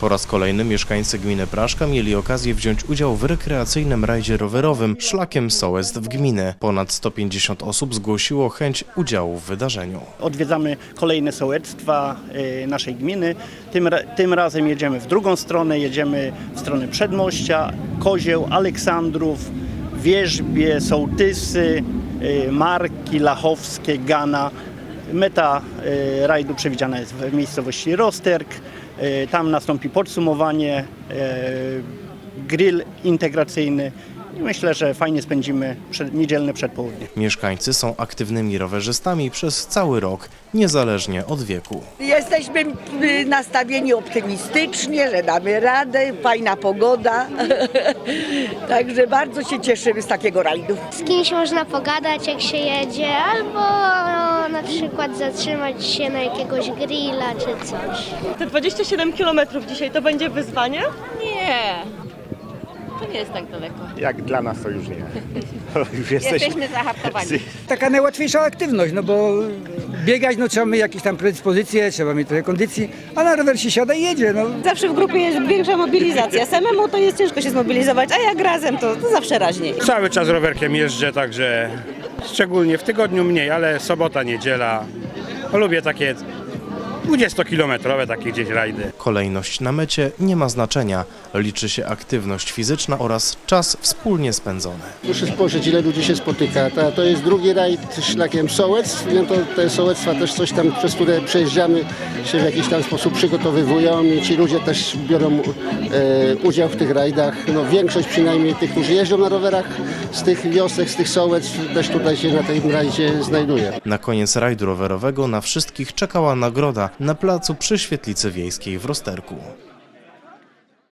Po raz kolejny mieszkańcy gminy Praszka mieli okazję wziąć udział w rekreacyjnym rajdzie rowerowym szlakiem Sołectw w gminy. Ponad 150 osób zgłosiło chęć udziału w wydarzeniu. Odwiedzamy kolejne sołectwa y, naszej gminy. Tym, tym razem jedziemy w drugą stronę, jedziemy w stronę Przedmościa, Kozieł, Aleksandrów, Wierzbie, Sołtysy, y, Marki, Lachowskie, Gana. Meta y, rajdu przewidziana jest w miejscowości Rosterk. Y, Tam nastąpi podsumowanie, y, grill integracyjny i myślę, że fajnie spędzimy przed, niedzielne przedpołudnie. Mieszkańcy są aktywnymi rowerzystami przez cały rok, niezależnie od wieku. Jesteśmy y, nastawieni optymistycznie, że damy radę, fajna pogoda. Także bardzo się cieszymy z takiego rajdu. Z kimś można pogadać jak się jedzie, albo no, na przykład zatrzymać się na jakiegoś grilla czy coś. Te 27 km dzisiaj to będzie wyzwanie? Nie, to nie jest tak daleko. Jak dla nas to już nie. Już jesteśmy, Jesteśmy zahartowani. taka najłatwiejsza aktywność, no bo biegać no trzeba mieć jakieś tam predyspozycje, trzeba mieć trochę kondycji, a na rower się siada i jedzie, no. Zawsze w grupie jest większa mobilizacja. Samemu to jest ciężko się zmobilizować, a jak razem to, to zawsze raźniej. Cały czas rowerkiem jeżdżę, także szczególnie w tygodniu mniej, ale sobota, niedziela. Lubię takie 20-kilometrowe takie gdzieś rajdy. Kolejność na mecie nie ma znaczenia, liczy się aktywność fizyczna oraz czas wspólnie spędzony. Proszę spojrzeć, ile ludzi się spotyka. To, to jest drugi rajd szlakiem sołectw. No to te sołectwa też coś tam, przez które przejeżdżamy, się w jakiś tam sposób przygotowywują i ci ludzie też biorą e, udział w tych rajdach. No, większość przynajmniej tych, którzy jeżdżą na rowerach z tych wiosek, z tych sołectw też tutaj się na tym rajdzie znajduje. Na koniec rajdu rowerowego na wszystkich czekała nagroda na placu przy Świetlicy Wiejskiej w Rosterku.